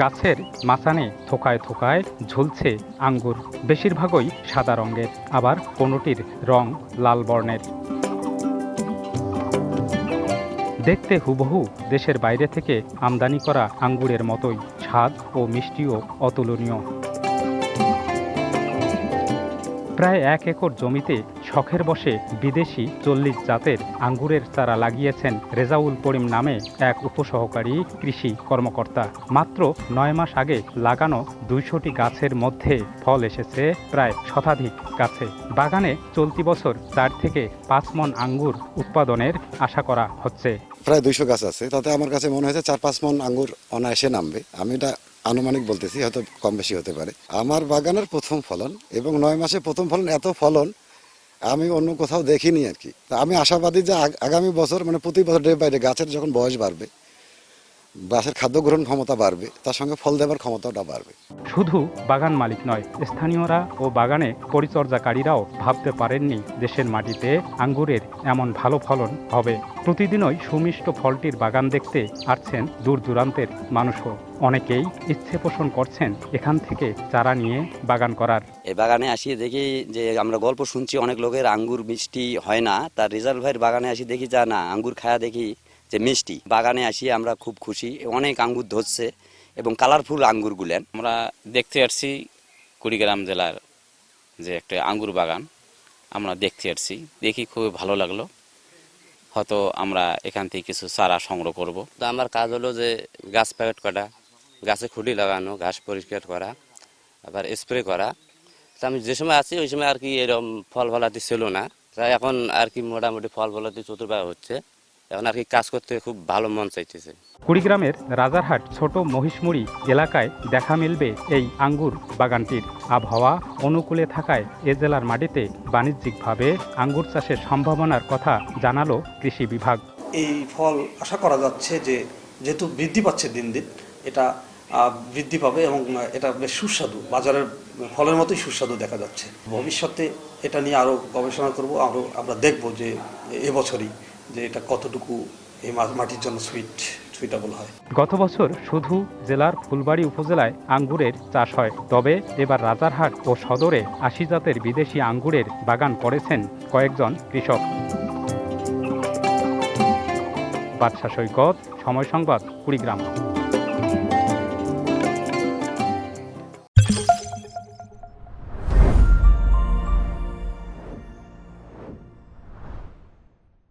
গাছের মাচানে থোকায় থোকায় ঝুলছে আঙ্গুর, বেশিরভাগই সাদা রঙের, আবার কোনোটির রং লাল বর্ণের। দেখতে হুবহু দেশের বাইরে থেকে আমদানি করা আঙ্গুরের মতোই স্বাদ ও মিষ্টিও অতুলনীয়। প্রায় এক একর জমিতে শখের বসে বিদেশি চল্লিশ জাতের আঙ্গুরের চারা লাগিয়েছেন রেজাউল করিম নামে এক উপসহকারী কৃষি কর্মকর্তা। মাত্র নয় মাস আগে লাগানো দুইশোটি গাছের মধ্যে ফল এসেছে প্রায় শতাধিক গাছে। বাগানে চলতি বছর চার থেকে পাঁচ মন আঙ্গুর উৎপাদনের আশা করা হচ্ছে। প্রায় দুইশো গাছ আছে। তাতে আমার কাছে মনে হয়েছে চার পাঁচ মন আঙ্গুর অনায়াসে নামবে। আমি এটা আনুমানিক বলতেছি, হয়তো কম বেশি হতে পারে। আমার বাগানের প্রথম ফলন এবং নয় মাসে প্রথম ফলন এত ফলন আমি অন্য কোথাও দেখিনি আর কি। আমি আশাবাদী যে আগামী বছর মানে প্রতি বছর ডে বাইরে গাছের যখন বয়স বাড়বে গাছের খাদ্য গ্রহণ ক্ষমতা বাড়বে তার সঙ্গে ফল দেওয়ার ক্ষমতাটা বাড়বে। শুধু বাগান মালিক নয় স্থানীয়রা ও বাগানে পরিচর্যাকারীরাও ভাবতে পারেননি দেশের মাটিতে আঙ্গুরের এমন ভালো ফলন হবে। প্রতিদিনই সুমিষ্ট ফলটির বাগান দেখতে আসছেন দূর দূরান্তের মানুষও। অনেকেই ইচ্ছে পোষণ করছেন এখান থেকে চারা নিয়ে বাগান করার। এই বাগানে আসি দেখি যে আমরা গল্প শুনছি অনেক লোকের আঙ্গুর মিষ্টি হয় না তার রেজাল্ট ভাইয়ের বাগানে আসি দেখি যা না আঙ্গুর খায়া দেখি। যে মিষ্টি। বাগানে আসি আমরা খুব খুশি। অনেক আঙ্গুর ধরছে এবং কালারফুল আঙ্গুর গুলেন আমরা দেখতে আসছি কুড়িগ্রাম জেলার যে একটা আঙ্গুর বাগান। আমরা দেখতে আসছি। দেখি খুবই ভালো লাগল। হয়তো আমরা এখান থেকে কিছু চারা সংগ্রহ করব। তো আমার কাজ হলো যে গাছ প্যাকেট করা গাছে খুঁটি লাগানো ঘাস পরিষ্কার করা আবার স্প্রে করা। তা আমি যে সময় আছি ওই সময় আর কি এরকম ফল ফলাতে ছিল না। তাই এখন আর কি মোটামুটি ফল ফলাতে চতুর্ভাগ হচ্ছে। এখন আর কি কাজ করতে খুব ভালো মন চাইতেছে। কুড়িগ্রামের রাজারহাট ছোট মহিষমুড়ি এলাকায় দেখা মিলবে এই আঙ্গুর বাগানটির। আবহাওয়া অনুকূলে থাকায় এ জেলার মাটিতে বাণিজ্যিকভাবে আঙ্গুর চাষের সম্ভাবনার কথা জানালো কৃষি বিভাগ। এই ফল আশা করা যাচ্ছে যে যেহেতু বৃদ্ধি পাচ্ছে দিন দিন এটা বৃদ্ধি পাবে এবং এটা বেশ সুস্বাদু বাজারের ফলের মতোই সুস্বাদু দেখা যাচ্ছে। ভবিষ্যতে এটা নিয়ে আরও গবেষণা করব আরও আমরা দেখব যে এবছরই যে এটা কতটুকু এই মাটির জন্য সুইট সুইটেবল হয়। গত বছর শুধু জেলার ফুলবাড়ি উপজেলায় আঙ্গুরের চাষ হয়, তবে এবার রাজারহাট ও সদরে আশি জাতের বিদেশি আঙ্গুরের বাগান করেছেন কয়েকজন কৃষক। বাদশা সৈকত, সময় সংবাদ, কুড়িগ্রাম।